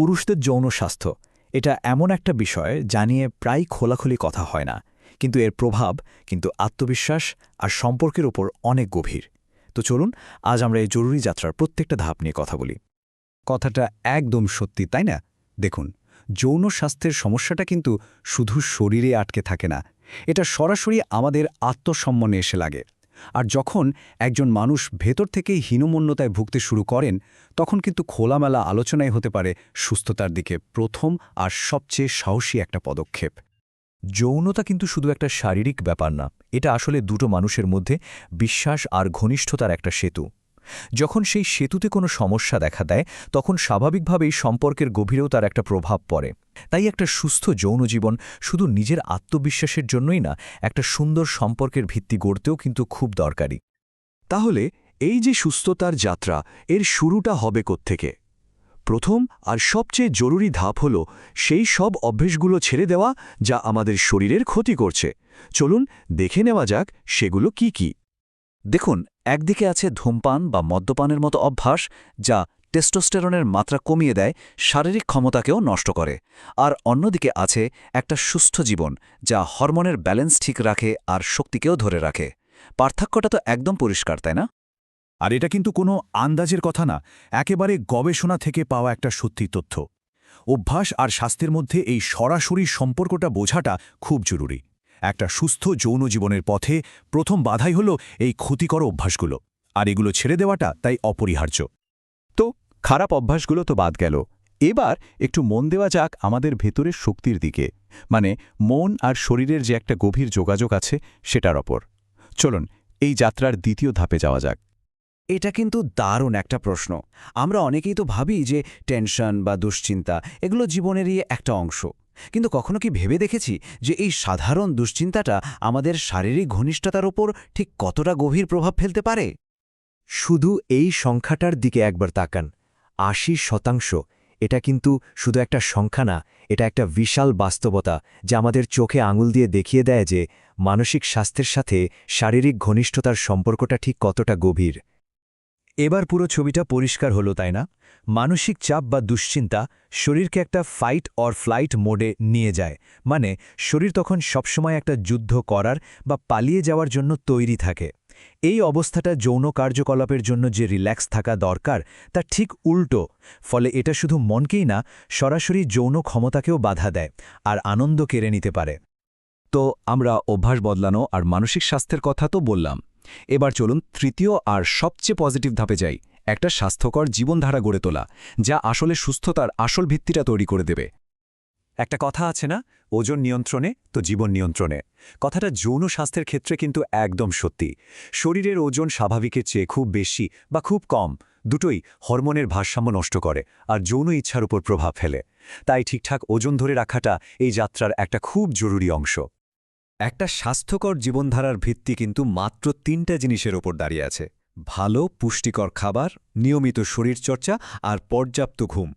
পুরুষদের যৌন স্বাস্থ্য। এটা এমন একটা বিষয় যা নিয়ে প্রায় খোলাখুলি কথা হয় না। কিন্তু এর প্রভাব, কিন্তু আত্মবিশ্বাস আর সম্পর্কের ওপর অনেক গভীর। তো চলুন, আজ আমরা এই জরুরি যাত্রার প্রত্যেকটা ধাপ নিয়ে কথা বলি। কথাটা একদম সত্যি, তাই না? দেখুন, যৌন স্বাস্থ্যের সমস্যাটা কিন্তু শুধু শরীরে আটকে থাকে না। এটা সরাসরি আমাদের আত্মসম্মানে এসে লাগে। আর যখন একজন মানুষ ভেতর থেকেই হীনমন্যতায় ভুগতে শুরু করেন, তখন কিন্তু খোলামেলা আলোচনায় হতে পারে সুস্থতার দিকে। প্রথম আর সবচেয়ে সাহসী একটা পদক্ষেপ। যৌনতা কিন্তু শুধু একটা শারীরিক ব্যাপার না, এটা আসলে দুটো মানুষের মধ্যে বিশ্বাস আর ঘনিষ্ঠতার একটা সেতু। যখন সেই সেতুতে কোনো সমস্যা দেখা দেয়, তখন স্বাভাবিকভাবেই সম্পর্কের গভীরেও তার একটা প্রভাব পড়ে। তাই একটা সুস্থ যৌন জীবন শুধু নিজের আত্মবিশ্বাসের জন্যই না, একটা সুন্দর সম্পর্কের ভিত্তি গড়তেও কিন্তু খুব দরকারি। তাহলে এই যে সুস্থতার যাত্রা, এর শুরুটা হবে থেকে প্রথম আর সবচেয়ে জরুরি ধাপ হল সেই সব অভ্যেসগুলো ছেড়ে দেওয়া যা আমাদের শরীরের ক্ষতি করছে। চলুন দেখে নেওয়া যাক সেগুলো কি কি। দেখুন একদিকে আছে ধূমপান বা মদ্যপানের মতো অভ্যাস, যা টেস্টোস্টেরনের মাত্রা কমিয়ে দেয়, শারীরিক ক্ষমতাকেও নষ্ট করে। আর অন্যদিকে আছে একটা সুস্থ জীবন, যা হরমোনের ব্যালেন্স ঠিক রাখে আর শক্তিকেও ধরে রাখে। পার্থক্যটা তো একদম পরিষ্কার, তাই না? আর এটা কিন্তু কোনো আন্দাজের কথা না, একেবারে গবেষণা থেকে পাওয়া একটা সত্যি তথ্য। অভ্যাস আর স্বাস্থ্যের মধ্যে এই সরাসরি সম্পর্কটা বোঝাটা খুব জরুরি। একটা সুস্থ যৌন জীবনের পথে প্রথম বাধাই হল এই ক্ষতিকর অভ্যাসগুলো। আর এগুলো ছেড়ে দেওয়াটা তাই অপরিহার্য। তো খারাপ অভ্যাসগুলো তো বাদ গেল। এবার একটু মন দেওয়া যাক আমাদের ভেতরের শক্তির দিকে। মানে মন আর শরীরের যে একটা গভীর যোগাযোগ আছে সেটার ওপর। চলুন, এই যাত্রার দ্বিতীয় ধাপে যাওয়া যাক। এটা কিন্তু দারুণ একটা প্রশ্ন। আমরা অনেকেই তো ভাবি যে টেনশন বা দুশ্চিন্তা এগুলো জীবনেরই একটা অংশ। কিন্তু কখনো কি ভেবে দেখেছি যে এই সাধারণ দুশ্চিন্তাটা আমাদের শারীরিক ঘনিষ্ঠতার ওপর ঠিক কতটা গভীর প্রভাব ফেলতে পারে? শুধু এই সংখ্যাটার দিকে একবার তাকান। আশি শতাংশ। এটা কিন্তু শুধু একটা সংখ্যা না, এটা একটা বিশাল বাস্তবতা যা আমাদের চোখে আঙুল দিয়ে দেখিয়ে দেয় যে মানসিক স্বাস্থ্যের সাথে শারীরিক ঘনিষ্ঠতার সম্পর্কটা ঠিক কতটা গভীর। এবার পুরো ছবিটা পরিষ্কার হলো, তাই না? মানসিক চাপ বা দুশ্চিন্তা শরীরকে একটা ফাইট অর ফ্লাইট মোডে নিয়ে যায়। মানে শরীর তখন সবসময় একটা যুদ্ধ করার বা পালিয়ে যাওয়ার জন্য তৈরি থাকে। এই অবস্থাটা যৌন কার্যকলাপের জন্য যে রিল্যাক্স থাকা দরকার, তা ঠিক উল্টো। ফলে এটা শুধু মনকেই না, সরাসরি যৌন ক্ষমতাকেও বাধা দেয় আর আনন্দ কেড়ে নিতে পারে। তো আমরা অভ্যাস বদলানো আর মানসিক স্বাস্থ্যের কথা তো বললাম। এবার চলুন তৃতীয় আর সবচেয়ে পজিটিভ ধাপে যাই। একটা স্বাস্থ্যকর জীবনধারা গড়ে তোলা, যা আসলে সুস্থতার আসল ভিত্তিটা তৈরি করে দেবে। একটা কথা আছে না, ওজন নিয়ন্ত্রণে তো জীবন নিয়ন্ত্রণে। কথাটা যৌন স্বাস্থ্যের ক্ষেত্রে কিন্তু একদম সত্যি। শরীরের ওজন স্বাভাবিকের চেয়ে খুব বেশি বা খুব কম, দুটোই হরমোনের ভারসাম্য নষ্ট করে আর যৌন ইচ্ছার উপর প্রভাব ফেলে। তাই ঠিকঠাক ওজন ধরে রাখাটা এই যাত্রার একটা খুব জরুরি অংশ। একটা স্বাস্থ্যকর জীবনধারার ভিত্তি কিন্তু মাত্র তিনটা জিনিসের ওপর দাঁড়িয়ে আছে। ভালো, পুষ্টিকর খাবার, নিয়মিত শরীরচর্চা আর পর্যাপ্ত ঘুম।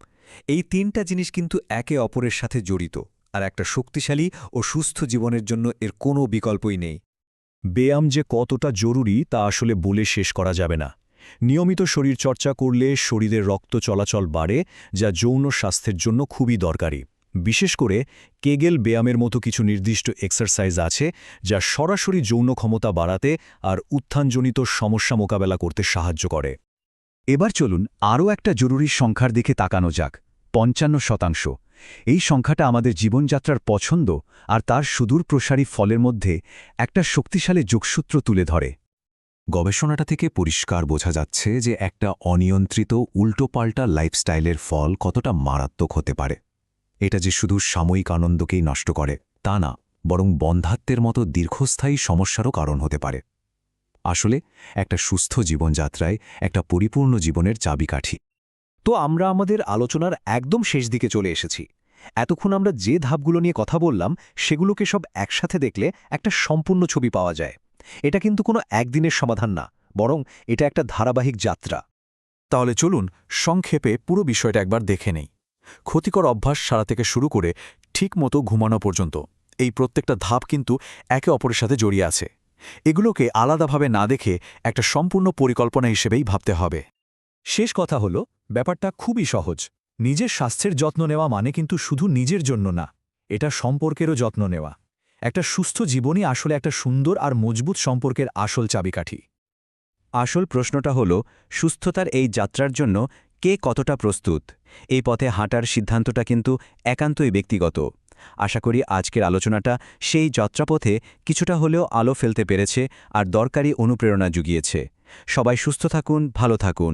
এই তিনটা জিনিস কিন্তু একে অপরের সাথে জড়িত আর একটা শক্তিশালী ও সুস্থ জীবনের জন্য এর কোনো বিকল্পই নেই। ব্যায়াম যে কতটা জরুরি তা আসলে বলে শেষ করা যাবে না। নিয়মিত শরীরচর্চা করলে শরীরের রক্ত চলাচল বাড়ে, যা যৌন স্বাস্থ্যের জন্য খুবই দরকারি। বিশেষ করে কেগেল ব্যায়ামের মতো কিছু নির্দিষ্ট এক্সারসাইজ আছে যা সরাসরি যৌন ক্ষমতা বাড়াতে আর উত্থানজনিত সমস্যা মোকাবেলা করতে সাহায্য করে। এবার চলুন আরও একটা জরুরি সংখ্যার দিকে তাকানো যাক, পঞ্চান্ন শতাংশ। এই সংখ্যাটা আমাদের জীবনযাত্রার পছন্দ আর তার সুদূর প্রসারী ফলের মধ্যে একটা শক্তিশালী যোগসূত্র তুলে ধরে। গবেষণাটা থেকে পরিষ্কার বোঝা যাচ্ছে যে একটা অনিয়ন্ত্রিত উল্টোপাল্টা লাইফস্টাইলের ফল কতটা মারাত্মক হতে পারে। এটা যে শুধু সাময়িক আনন্দকেই নষ্ট করে, তা না, বরং বন্ধাত্বের মতো দীর্ঘস্থায়ী সমস্যারও কারণ হতে পারে। আসলে, একটা সুস্থ জীবনযাত্রায় একটা পরিপূর্ণ জীবনের চাবিকাঠি। তো আমরা আমাদের আলোচনার একদম শেষ দিকে চলে এসেছি। এতক্ষণ আমরা যে ধাপগুলো নিয়ে কথা বললাম, সেগুলোকে সব একসাথে দেখলে একটা সম্পূর্ণ ছবি পাওয়া যায়। এটা কিন্তু কোনো একদিনের সমাধান না, বরং এটা একটা ধারাবাহিক যাত্রা। তাহলে চলুন, সংক্ষেপে পুরো বিষয়টা একবার দেখে নেই। ক্ষতিকর অভ্যাস সারা থেকে শুরু করে ঠিকমতো ঘুমানো পর্যন্ত। এই প্রত্যেকটা ধাপ কিন্তু একে অপরের সাথে জড়িয়ে আছে। এগুলোকে আলাদাভাবে না দেখে একটা সম্পূর্ণ পরিকল্পনা হিসেবেই ভাবতে হবে। শেষ কথা হল, ব্যাপারটা খুবই সহজ। নিজের স্বাস্থ্যের যত্ন নেওয়া মানে কিন্তু শুধু নিজের জন্য না, এটা সম্পর্কেরও যত্ন নেওয়া। একটা সুস্থ জীবনই আসলে একটা সুন্দর আর মজবুত সম্পর্কের আসল চাবিকাঠি। আসল প্রশ্নটা হল, সুস্থতার এই যাত্রার জন্য কে কতটা প্রস্তুত? এই পথে হাঁটার সিদ্ধান্তটা কিন্তু একান্তই ব্যক্তিগত। আশা করি আজকের আলোচনাটা সেই যাত্রাপথে কিছুটা হলেও আলো ফেলতে পেরেছে আর দরকারি অনুপ্রেরণা জুগিয়েছে। সবাই সুস্থ থাকুন, ভালো থাকুন।